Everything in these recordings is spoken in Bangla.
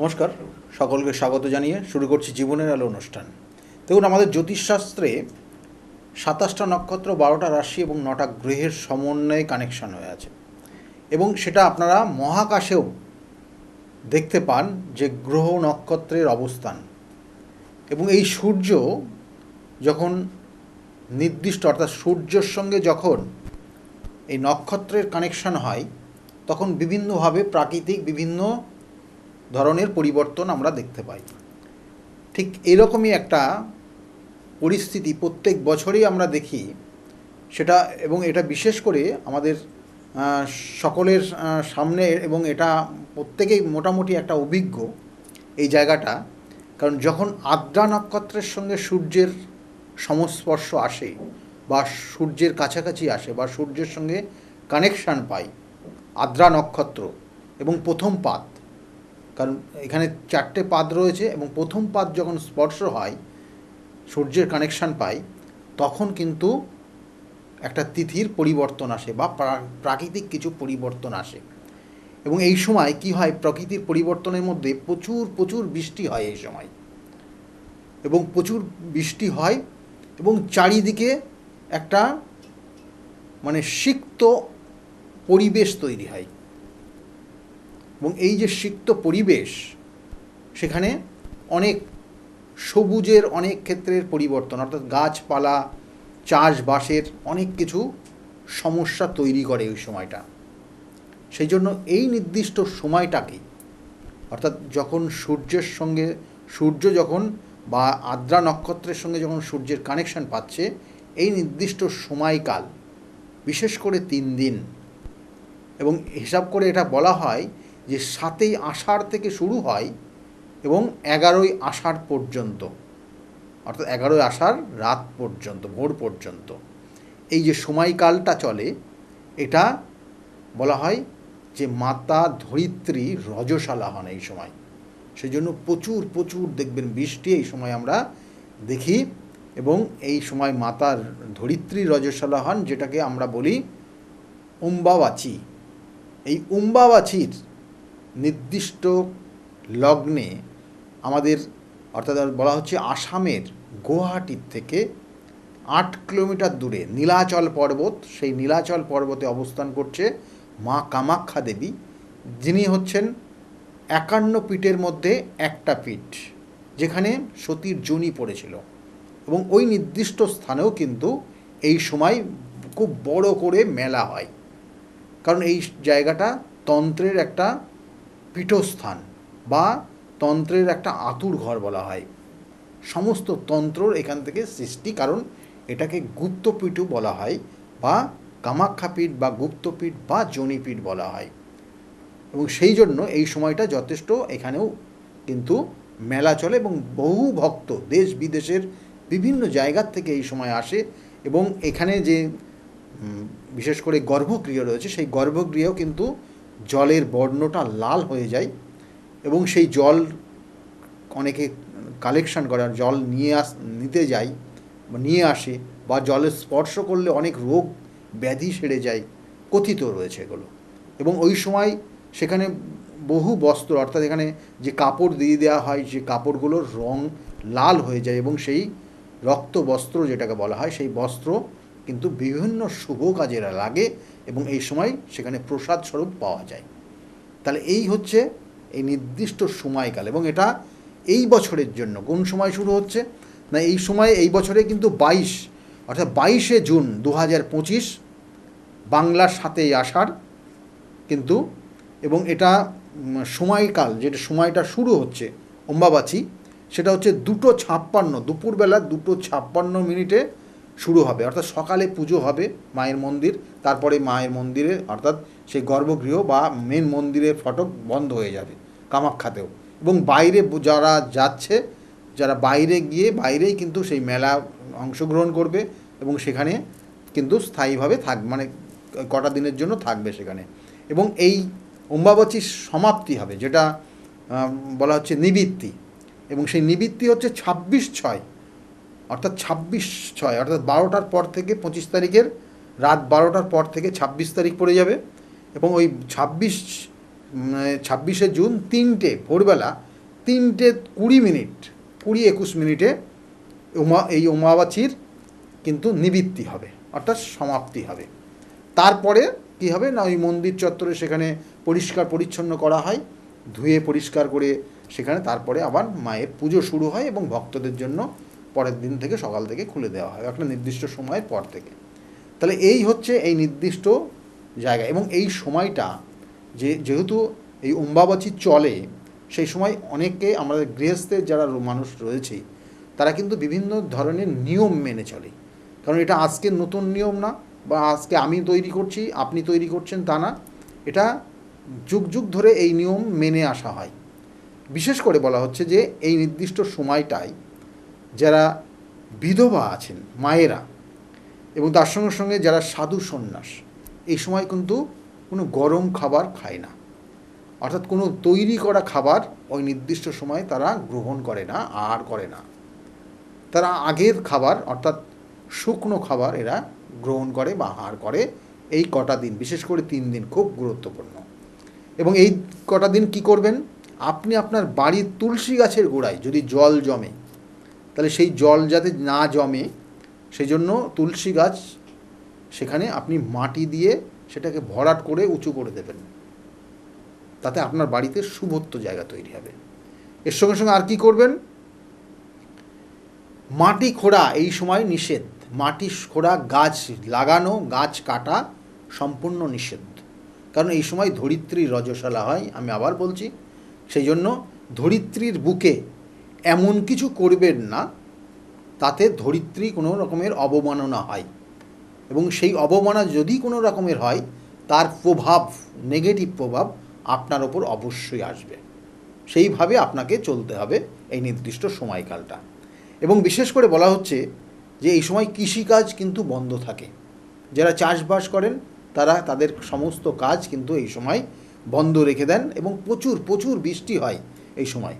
নমস্কার, সকলকে স্বাগত জানিয়ে শুরু করছি জীবনের আলো অনুষ্ঠান। দেখুন, আমাদের জ্যোতিষশাস্ত্রে সাতাশটা নক্ষত্র, বারোটা রাশি এবং নটা গ্রহের সমন্বয়ে কানেকশন হয়ে আছে। এবং সেটা আপনারা মহাকাশেও দেখতে পান যে গ্রহ নক্ষত্রের অবস্থান। এবং এই সূর্য যখন নির্দিষ্ট, অর্থাৎ সূর্যের সঙ্গে যখন এই নক্ষত্রের কানেকশন হয়, তখন বিভিন্নভাবে প্রাকৃতিক বিভিন্ন ধরনের পরিবর্তন আমরা দেখতে পাই। ঠিক এরকমই একটা পরিস্থিতি প্রত্যেক বছরই আমরা দেখি। সেটা এবং এটা বিশেষ করে আমাদের সকলের সামনে এবং এটা প্রত্যেকেই মোটামুটি একটা অভিজ্ঞ এই জায়গাটা। কারণ যখন আদ্রা নক্ষত্রের সঙ্গে সূর্যের সংস্পর্শ আসে বা সূর্যের কাছাকাছি আসে বা সূর্যের সঙ্গে কানেকশান পাই, আদ্রা নক্ষত্র এবং প্রথম পাত কারণ এখানে চারটে পাদ রয়েছে এবং প্রথম পাদ যখন স্পর্শ হয়, সূর্যের কানেকশান পাই, তখন কিন্তু একটা তিথির পরিবর্তন আসে বা প্রাকৃতিক কিছু পরিবর্তন আসে। এবং এই সময় কি হয়, প্রকৃতির পরিবর্তনের মধ্যে প্রচুর প্রচুর বৃষ্টি হয় এই সময়। এবং প্রচুর বৃষ্টি হয় এবং চারিদিকে একটা মানে সিক্ত পরিবেশ তৈরি হয়। এবং এই যে সিক্ত পরিবেশ, সেখানে অনেক সবুজের অনেক ক্ষেত্রের পরিবর্তন, অর্থাৎ গাছপালা, চাষবাসের অনেক কিছু সমস্যা তৈরি করে ওই সময়টা। সেই জন্য এই নির্দিষ্ট সময়টাকে, অর্থাৎ যখন সূর্যের সঙ্গে, সূর্য যখন বা আদ্রা নক্ষত্রের সঙ্গে যখন সূর্যের কানেকশন পাচ্ছে, এই নির্দিষ্ট সময়কাল, বিশেষ করে তিন দিন, এবং হিসাব করে এটা বলা হয় যে সাতই আষাঢ় থেকে শুরু হয় এবং এগারোই আষাঢ় পর্যন্ত, অর্থাৎ এগারোই আষাঢ় রাত পর্যন্ত, ভোর পর্যন্ত। এই যে সময়কালটা চলে, এটা বলা হয় যে মাতা ধরিত্রী রজশালা হন এই সময়। সেই জন্য প্রচুর প্রচুর দেখবেন বৃষ্টি এই সময় আমরা দেখি এবং এই সময় মাতার ধরিত্রী রজশালা হন, যেটাকে আমরা বলি উম্বাবাচি। এই উম্বাবাচির নির্দিষ্ট লগ্নে আমাদের, অর্থাৎ বলা হচ্ছে আসামের গুয়াহাটির থেকে আট কিলোমিটার দূরে নীলাচল পর্বত, সেই নীলাচল পর্বতে অবস্থান করছে মা কামাখ্যা দেবী। যিনি হচ্ছেন একান্ন পীঠের মধ্যে একটা পীঠ, যেখানে সতীর জনি পড়েছিল। এবং ওই নির্দিষ্ট স্থানেও কিন্তু এই সময় খুব বড় করে মেলা হয়। কারণ এই জায়গাটা তন্ত্রের একটা পীঠস্থান বা তন্ত্রের একটা আতুর ঘর বলা হয়। সমস্ত তন্ত্রর এখান থেকে সৃষ্টি, কারণ এটাকে গুপ্তপীঠও বলা হয় বা কামাখ্যাপীঠ বা গুপ্তপীঠ বা জনিপীঠ বলা হয়। এবং সেই জন্য এই সময়টা যথেষ্ট এখানেও কিন্তু মেলা চলে এবং বহু ভক্ত দেশ বিদেশের বিভিন্ন জায়গার থেকে এই সময় আসে এবং এখানে যে বিশেষ করে গর্ভগৃহ রয়েছে, সেই গর্ভগৃহেও কিন্তু জলের বর্ণটা লাল হয়ে যায় এবং সেই জল অনেকে কালেকশন করে আর জল নিয়ে আস, নিতে যায় নিয়ে আসে বা জলের স্পর্শ করলে অনেক রোগ ব্যাধি সেরে যায়, কথিত রয়েছে এগুলো। এবং ওই সময় সেখানে বহু বস্ত্র, অর্থাৎ এখানে যে কাপড় দিয়ে দেওয়া হয়, যে কাপড়গুলোর রং লাল হয়ে যায় এবং সেই রক্ত বস্ত্র যেটাকে বলা হয়, সেই বস্ত্র কিন্তু বিভিন্ন শুভ কাজে লাগে এবং এই সময় সেখানে প্রসাদ স্বরূপ পাওয়া যায়। তাহলে এই হচ্ছে এই নির্দিষ্ট সময়কাল এবং এটা এই বছরের জন্য। কোন সময় শুরু হচ্ছে? না, এই সময় এই বছরে কিন্তু বাইশ, অর্থাৎ বাইশে জুন দু হাজার পঁচিশ বাংলার সাথেই আসার কিন্তু এবং এটা সময়কাল যেটা সময়টা শুরু হচ্ছে অম্বাবাচি, সেটা হচ্ছে দুটো ছাপ্পান্ন, দুপুরবেলা দুটো ছাপ্পান্ন মিনিটে শুরু হবে। অর্থাৎ সকালে পুজো হবে মায়ের মন্দির, তারপরে মায়ের মন্দিরে, অর্থাৎ সেই গর্ভগৃহ বা মেন মন্দিরের ফটক বন্ধ হয়ে যাবে কামাখ্যাতেও। এবং বাইরে যারা যাচ্ছে, যারা বাইরে গিয়ে, বাইরেই কিন্তু সেই মেলা অংশগ্রহণ করবে এবং সেখানে কিন্তু স্থায়ীভাবে থাক মানে কটা দিনের জন্য থাকবে সেখানে। এবং এই অম্বাবাচীর সমাপ্তি হবে, যেটা বলা হচ্ছে নিবৃত্তি। এবং সেই নিবৃত্তি হচ্ছে ছাব্বিশ ছয়। অর্থাৎ ছাব্বিশ ছয়, অর্থাৎ বারোটার পর থেকে পঁচিশ তারিখের রাত বারোটার পর থেকে ছাব্বিশ তারিখ পড়ে যাবে এবং ওই ছাব্বিশ ছাব্বিশে জুন তিনটে, ভোরবেলা তিনটে কুড়ি মিনিট, কুড়ি একুশ মিনিটে উমা, এই উমাবাচির কিন্তু নিবৃত্তি হবে, অর্থাৎ সমাপ্তি হবে। তারপরে কী হবে না, ওই মন্দির চত্বরে সেখানে পরিষ্কার পরিচ্ছন্ন করা হয়, ধুয়ে পরিষ্কার করে সেখানে তারপরে আবার মায়ের পুজো শুরু হয় এবং ভক্তদের জন্য পরের দিন থেকে সকাল থেকে খুলে দেওয়া হয়, একটা নির্দিষ্ট সময়ের পর থেকে। তাহলে এই হচ্ছে এই নির্দিষ্ট জায়গা এবং এই সময়টা যে, যেহেতু এই উম্বাবাচি চলে, সেই সময় অনেকে আমাদের গৃহস্থের যারা মানুষ রয়েছে, তারা কিন্তু বিভিন্ন ধরনের নিয়ম মেনে চলে। কারণ এটা আজকের নতুন নিয়ম না, বা আজকে আমি তৈরি করছি, আপনি তৈরি করছেন তা না। এটা যুগ যুগ ধরে এই নিয়ম মেনে আসা হয়। বিশেষ করে বলা হচ্ছে যে, এই নির্দিষ্ট সময়টায় যারা বিধবা আছেন, মায়েরা, এবং তার সঙ্গে সঙ্গে যারা সাধু সন্ন্যাস, এই সময় কিন্তু কোনো গরম খাবার খায় না। অর্থাৎ কোনো তৈরি করা খাবার ওই নির্দিষ্ট সময়ে তারা গ্রহণ করে না, আর করে না। তারা আগের খাবার, অর্থাৎ শুকনো খাবার এরা গ্রহণ করে বা আহার করে এই কটা দিন, বিশেষ করে তিন দিন খুব গুরুত্বপূর্ণ। এবং এই কটা দিন কি করবেন? আপনি আপনার বাড়ির তুলসী গাছের গোড়ায় যদি জল জমে তাহলে সেই জল যাতে না জমে সেই জন্য তুলসী গাছ সেখানে আপনি মাটি দিয়ে সেটাকে ভরাট করে উঁচু করে দেবেন। তাতে আপনার বাড়িতে শুভত্ব জায়গা তৈরি হবে। এর সঙ্গে সঙ্গে আর কি করবেন? মাটি খোঁড়া এই সময় নিষেধ। মাটি খোঁড়া, গাছ লাগানো, গাছ কাটা সম্পূর্ণ নিষেধ। কারণ এই সময় ধরিত্রীর রজশালা হয়, আমি আবার বলছি। সেই জন্য ধরিত্রীর বুকে এমন কিছু করবেন না, তাতে ধরিত্রী কোনো রকমের অবমাননা হয়। এবং সেই অবমাননা যদি কোনো রকমের হয়, তার প্রভাব নেগেটিভ প্রভাব আপনার ওপর অবশ্যই আসবে। সেইভাবে আপনাকে চলতে হবে এই নির্দিষ্ট সময়কালটা। এবং বিশেষ করে বলা হচ্ছে যে এই সময় কৃষিকাজ কিন্তু বন্ধ থাকে। যারা চাষবাস করেন, তারা তাদের সমস্ত কাজ কিন্তু এই সময় বন্ধ রেখে দেন এবং প্রচুর প্রচুর বৃষ্টি হয় এই সময়।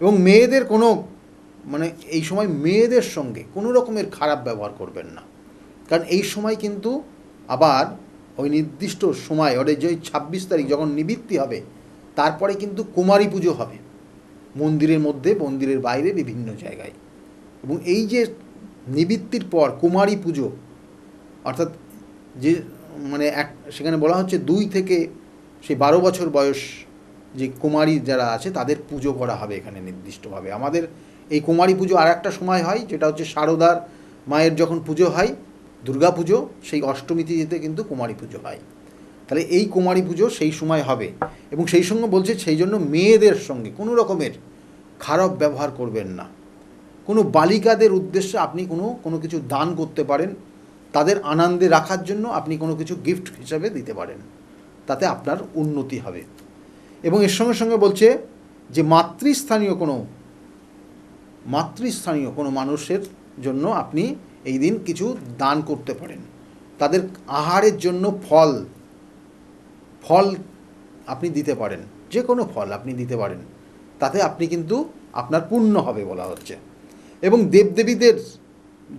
এবং মেয়েদের কোনো মানে এই সময় মেয়েদের সঙ্গে কোনো রকমের খারাপ ব্যবহার করবেন না। কারণ এই সময় কিন্তু আবার ওই নির্দিষ্ট সময়, ওর যে ছাব্বিশ তারিখ যখন নিবৃত্তি হবে, তারপরে কিন্তু কুমারী পুজো হবে। মন্দিরের মধ্যে, মন্দিরের বাইরে বিভিন্ন জায়গায়। এবং এই যে নিবৃত্তির পর কুমারী পুজো, অর্থাৎ যে মানে এক, সেখানে বলা হচ্ছে দুই থেকে সেই বারো বছর বয়স যে কুমারী যারা আছে, তাদের পুজো করা হবে এখানে নির্দিষ্টভাবে। আমাদের এই কুমারী পুজো আর একটা সময় হয়, যেটা হচ্ছে শারদার মায়ের যখন পুজো হয়, দুর্গা পুজো, সেই অষ্টমী তিথিতে কিন্তু কুমারী পুজো হয়। তাহলে এই কুমারী পুজো সেই সময় হবে এবং সেই সঙ্গে বলছে সেই জন্য মেয়েদের সঙ্গে কোনো রকমের খারাপ ব্যবহার করবেন না। কোনো বালিকাদের উদ্দেশ্যে আপনি কোনো কোনো কিছু দান করতে পারেন, তাদের আনন্দে রাখার জন্য আপনি কোনো কিছু গিফট হিসাবে দিতে পারেন। তাতে আপনার উন্নতি হবে। এবং এর সঙ্গে সঙ্গে বলছে যে মাতৃস্থানীয় কোনো মাতৃস্থানীয় কোনো মানুষের জন্য আপনি এই দিন কিছু দান করতে পারেন। তাদের আহারের জন্য ফল ফল আপনি দিতে পারেন যে কোনো ফল আপনি দিতে পারেন। তাতে আপনি কিন্তু আপনার পূর্ণ হবে বলা হচ্ছে। এবং দেবদেবীদের,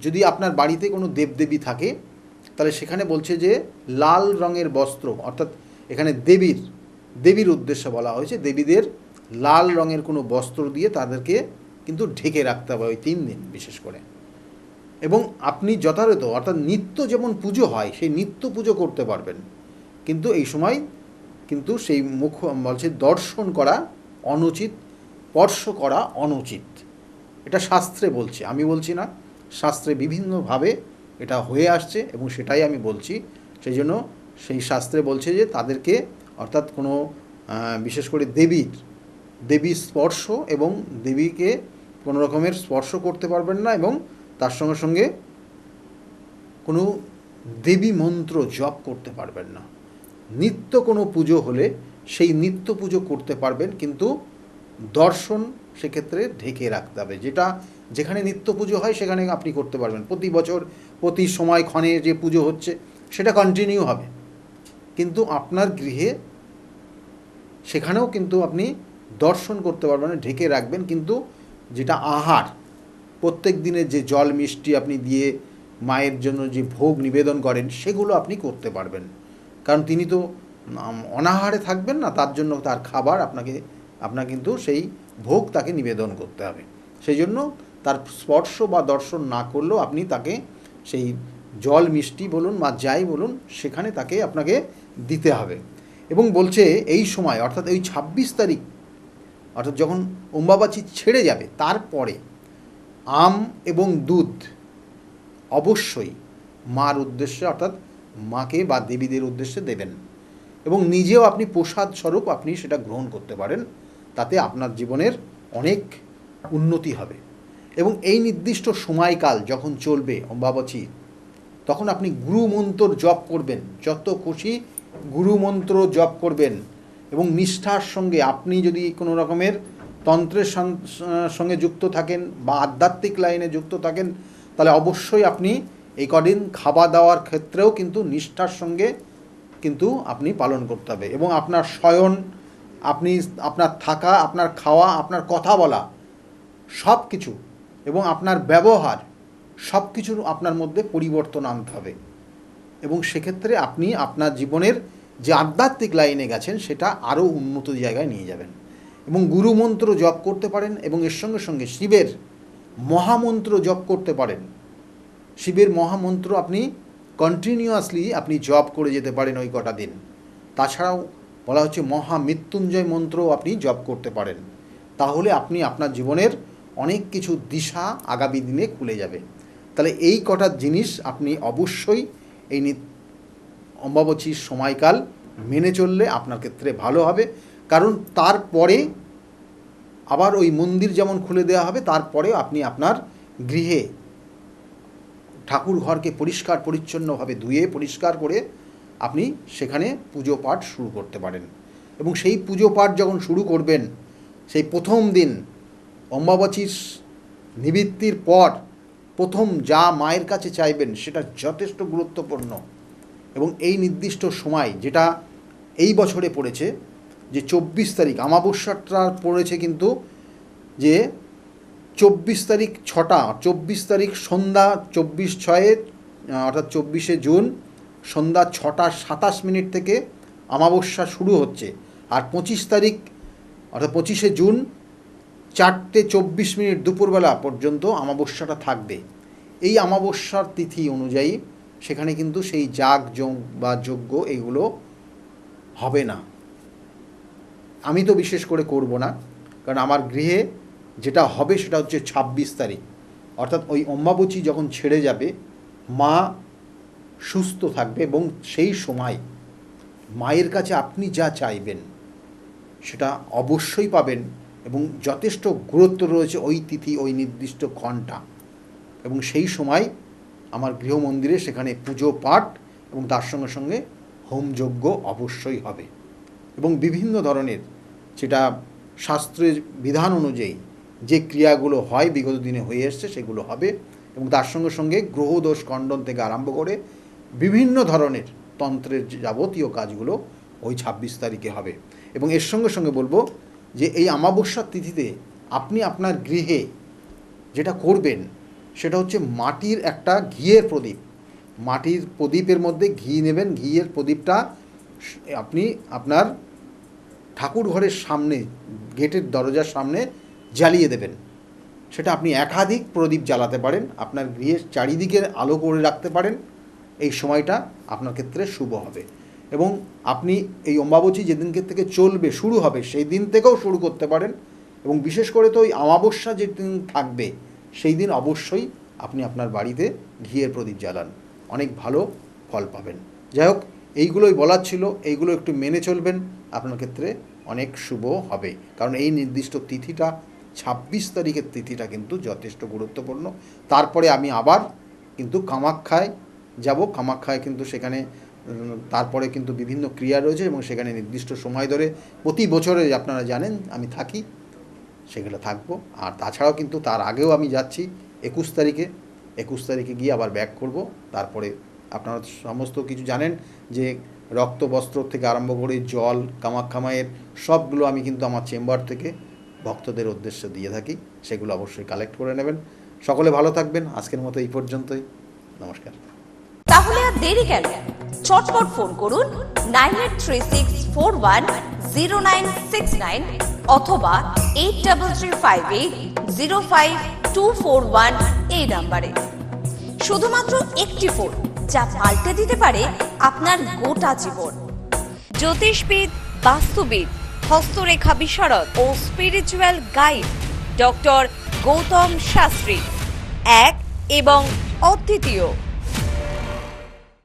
যদি আপনার বাড়িতে কোনো দেবদেবী থাকে, তাহলে সেখানে বলছে যে লাল রঙের বস্ত্র, অর্থাৎ এখানে দেবীর দেবীর উদ্দেশ্যে বলা হয়েছে, দেবীদের লাল রঙের কোনো বস্ত্র দিয়ে তাদেরকে কিন্তু ঢেকে রাখতে হবে ওই তিন দিন বিশেষ করে। এবং আপনি যথাযথ, অর্থাৎ নিত্য যেমন পুজো হয়, সেই নিত্য পুজো করতে পারবেন। কিন্তু এই সময় কিন্তু সেই মুখ, বলছে দর্শন করা অনুচিত, স্পর্শ করা অনুচিত। এটা শাস্ত্রে বলছে, আমি বলছি না, শাস্ত্রে বিভিন্নভাবে এটা হয়ে আসছে এবং সেটাই আমি বলছি। সেই জন্য সেই শাস্ত্রে বলছে যে তাদেরকে অর্থাৎ কোনো বিশেষ করে দেবীর, দেবী স্পর্শ এবং দেবীকে কোনো রকমের স্পর্শ করতে পারবেন না এবং তার সঙ্গে সঙ্গে কোনো দেবী মন্ত্র জপ করতে পারবেন না। নিত্য কোনো পুজো হলে সেই নিত্য পুজো করতে পারবেন কিন্তু দর্শন সেক্ষেত্রে ঢেকে রাখতে হবে। যেটা যেখানে নিত্য পুজো হয় সেখানে আপনি করতে পারবেন। প্রতি বছর, প্রতি সময় ক্ষণে যে পুজো হচ্ছে সেটা কন্টিনিউ হবে। কিন্তু আপনার গৃহে সেখানেও কিন্তু আপনি দর্শন করতে পারবেন, ঢেকে রাখবেন। কিন্তু যেটা আহার, প্রত্যেক দিনের যে জল মিষ্টি আপনি দিয়ে মায়ের জন্য যে ভোগ নিবেদন করেন, সেগুলো আপনি করতে পারবেন। কারণ তিনি তো অনাহারে থাকবেন না, তার জন্য তার খাবার আপনাকে, আপনার কিন্তু সেই ভোগ তাকে নিবেদন করতে হবে। সেই জন্য তার স্পর্শ বা দর্শন না করলেও আপনি তাকে সেই জল, মিষ্টি বলুন বা যাই বলুন, সেখানে তাকে আপনাকে দিতে হবে। এবং বলছে এই সময়, অর্থাৎ এই ছাব্বিশ তারিখ, অর্থাৎ যখন অম্বাবাচি ছেড়ে যাবে, তারপরে আম এবং দুধ অবশ্যই মার উদ্দেশ্যে, অর্থাৎ মাকে বা দেবীদের উদ্দেশ্যে দেবেন। এবং নিজেও আপনি প্রসাদ স্বরূপ আপনি সেটা গ্রহণ করতে পারেন, তাতে আপনার জীবনের অনেক উন্নতি হবে। এবং এই নির্দিষ্ট সময়কাল যখন চলবে অম্বাবাচী তখন আপনি গুরু মন্ত্র জপ করবেন। যত খুশি গুরু মন্ত্র জপ করবেন এবং নিষ্ঠার সঙ্গে আপনি যদি কোনো রকমের তন্ত্রের সঙ্গে যুক্ত থাকেন বা আধ্যাত্মিক লাইনে যুক্ত থাকেন, তাহলে অবশ্যই আপনি এই কদিন খাওয়া দাওয়ার ক্ষেত্রেও কিন্তু নিষ্ঠার সঙ্গে কিন্তু আপনি পালন করতে হবে এবং আপনার শয়ন, আপনি আপনার থাকা, আপনার খাওয়া, আপনার কথা বলা সব কিছু এবং আপনার ব্যবহার সব কিছুর আপনার মধ্যে পরিবর্তন আনতে হবে। এবং সেক্ষেত্রে আপনি আপনার জীবনের যে আধ্যাত্মিক লাইনে গেছেন, সেটা আরও উন্নত জায়গায় নিয়ে যাবেন। এবং গুরুমন্ত্র জপ করতে পারেন এবং এর সঙ্গে সঙ্গে শিবের মহামন্ত্র জপ করতে পারেন। শিবের মহামন্ত্র আপনি কন্টিনিউয়াসলি আপনি জপ করে যেতে পারেন ওই কটা দিন। তাছাড়াও বলা হচ্ছে মহামৃত্যুঞ্জয় মন্ত্রও আপনি জপ করতে পারেন। তাহলে আপনি আপনার জীবনের অনেক কিছু দিশা আগামী দিনে খুলে যাবে। তাহলে এই কটা জিনিস আপনি অবশ্যই এই অম্বাবচীর সময়কাল মেনে চললে আপনার ক্ষেত্রে ভালো হবে। কারণ তারপরে আবার ওই মন্দির যেমন খুলে দেওয়া হবে তারপরে আপনি আপনার গৃহে ঠাকুর ঘরকে পরিষ্কার পরিচ্ছন্নভাবে ধুয়ে, পরিষ্কার করে আপনি সেখানে পুজো পাঠ শুরু করতে পারেন। এবং সেই পুজো পাঠ যখন শুরু করবেন, সেই প্রথম দিন অম্বাবাচীর নিবৃত্তির পর প্রথম যা মায়ের কাছে চাইবেন সেটা যথেষ্ট গুরুত্বপূর্ণ। এবং এই নির্দিষ্ট সময় যেটা এই বছরে পড়েছে, যে চব্বিশ তারিখ আমাবস্যাটা পড়েছে কিন্তু যে চব্বিশ তারিখ ছটা, চব্বিশ তারিখ সন্ধ্যা চব্বিশ ছয়ে অর্থাৎ চব্বিশে জুন, সন্ধ্যা ছটা সাতাশ মিনিট থেকে আমাবস্যা শুরু হচ্ছে। আর পঁচিশ তারিখ, অর্থাৎ পঁচিশে জুন চারটে চব্বিশ মিনিট দুপুরবেলা পর্যন্ত আমাবস্যাটা থাকবে। এই আমাবস্যার তিথি অনুযায়ী সেখানে কিন্তু সেই যাগ বা যজ্ঞ এগুলো হবে না। আমি তো বিশেষ করে করব না, কারণ আমার গৃহে যেটা হবে সেটা হচ্ছে ছাব্বিশ তারিখ। অর্থাৎ ওই অম্বাবচী যখন ছেড়ে যাবে, মা সুস্থ থাকবে এবং সেই সময় মায়ের কাছে আপনি যা চাইবেন সেটা অবশ্যই পাবেন। এবং যথেষ্ট গুরুত্ব রয়েছে ওই তিথি, ওই নির্দিষ্ট ঘণ্টা এবং সেই সময় আমার গৃহমন্দিরে সেখানে পুজো পাঠ এবং তার সঙ্গে সঙ্গে হোমযজ্ঞ অবশ্যই হবে। এবং বিভিন্ন ধরনের যেটা শাস্ত্রের বিধান অনুযায়ী যে ক্রিয়াগুলো হয়, বিগত দিনে হয়ে এসছে, সেগুলো হবে। এবং তার সঙ্গে সঙ্গে গ্রহদোষ খণ্ডন থেকে আরম্ভ করে বিভিন্ন ধরনের তন্ত্রের যাবতীয় কাজগুলো ওই ছাব্বিশ তারিখে হবে। এবং এর সঙ্গে সঙ্গে বলব যে এই আমাবস্যার তিথিতে আপনি আপনার গৃহে যেটা করবেন, সেটা হচ্ছে মাটির একটা ঘিয়ের প্রদীপ। মাটির প্রদীপের মধ্যে ঘি নেবেন, ঘিয়ের প্রদীপটা আপনি আপনার ঠাকুর ঘরের সামনে, গেটের দরজার সামনে জ্বালিয়ে দেবেন। সেটা আপনি একাধিক প্রদীপ জ্বালাতে পারেন, আপনার গৃহের চারিদিকে আলো করে রাখতে পারেন। এই সময়টা আপনার ক্ষেত্রে শুভ হবে। এবং আপনি এই অম্বাবচী যেদিনকে থেকে চলবে, শুরু হবে, সেই দিন থেকেও শুরু করতে পারেন এবং বিশেষ করে তো ওই অমাবস্যা যেদিন থাকবে, সেই দিন অবশ্যই আপনি আপনার বাড়িতে ঘিয়ের প্রদীপ জ্বালান। অনেক ভালো ফল পাবেন। যাই হোক, এইগুলোই বলার ছিল, এইগুলো একটু মেনে চলবেন, আপনার ক্ষেত্রে অনেক শুভ হবে। কারণ এই নির্দিষ্ট তিথিটা, ছাব্বিশ তারিখের তিথিটা কিন্তু যথেষ্ট গুরুত্বপূর্ণ। তারপরে আমি আবার কিন্তু কামাখ্যায় যাব। কামাখ্যায় কিন্তু সেখানে তারপরে কিন্তু বিভিন্ন ক্রিয়া রয়েছে এবং সেখানে নির্দিষ্ট সময় ধরে প্রতি বছরে আপনারা জানেন, আমি থাকি সেগুলো থাকব। আর তাছাড়াও কিন্তু তার আগেও আমি যাচ্ছি, একুশ তারিখে একুশ তারিখে গিয়ে আবার ব্যাক করব। তারপরে আপনারা সমস্ত কিছু জানেন যে রক্ত, বস্ত্র থেকে আরম্ভ করে জল কামাক্ষামায়ের সবগুলো আমি কিন্তু আমার চেম্বার থেকে ভক্তদের উদ্দেশ্যে দিয়ে থাকি, সেগুলো অবশ্যই কালেক্ট করে নেবেন। সকলে ভালো থাকবেন। আজকের মতো এই পর্যন্তই। নমস্কার। তাহলে আর দেরি কেন? চটপট ফোন করুন nine eight three six four one zero nine six nine অথবা eight double three five eight zero five two four one এই নাম্বারে। শুধুমাত্র একটি ফোন, যা পাল্টে দিতে পারে আপনার গোটা জীবন। জ্যোতিষবিদ, বাস্তুবিদ, হস্তরেখা বিশারদ ও spiritual guide doctor Gautam Shastri. এক এবং অদ্বিতীয়।